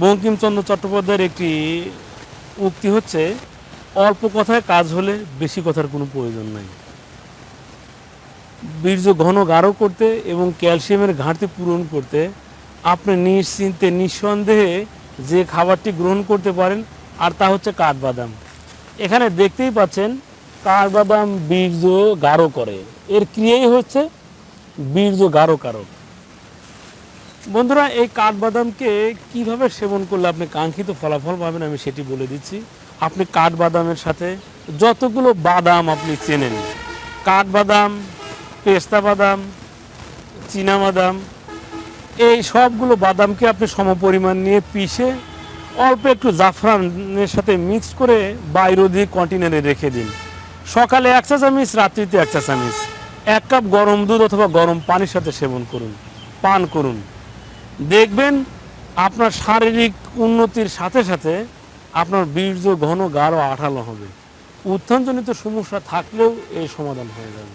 বঙ্কিমচন্দ্র চট্টোপাধ্যায়ের একটি উক্তি হচ্ছে, অল্প কথায় কাজ হলে বেশি কথার কোনো প্রয়োজন নাই। বীর্য ঘন গাঢ় করতে এবং ক্যালসিয়ামের ঘাটতি পূরণ করতে আপনি নিশ্চিন্তে, নিঃসন্দেহে যে খাবারটি গ্রহণ করতে পারেন, আর তা হচ্ছে কাঠবাদাম। এখানে দেখতেই পাচ্ছেন, কাঠবাদাম বীর্য গাঢ় করে। এর ক্রিয়াই হচ্ছে বীর্য গাঢ় কারক বন্ধুরা, এই কাঠবাদামকে কীভাবে সেবন করলে আপনি কাঙ্ক্ষিত ফলাফল পাবেন আমি সেটি বলে দিচ্ছি। আপনি কাঠবাদামের সাথে যতগুলো বাদাম আপনি চেনেন, কাঠবাদাম, পেস্তা বাদাম বাদাম, এই সবগুলো বাদামকে আপনি সমপরিমাণ নিয়ে পিষে অল্প একটু জাফরানের সাথে মিক্স করে বাইরোধি কন্টেনারে রেখে দিন। সকালে এক চা চামিচ রাত্রিতে এক চা চামিচ এক কাপ গরম দুধ অথবা গরম পানির সাথে সেবন করুন, পান করুন। দেখবেন আপনার শারীরিক উন্নতির সাথে সাথে আপনার বীর্য, ঘন, গাঢ়, আঠালো হবে। উত্থানজনিত সমস্যা থাকলেও এই সমাধান হয়ে যাবে।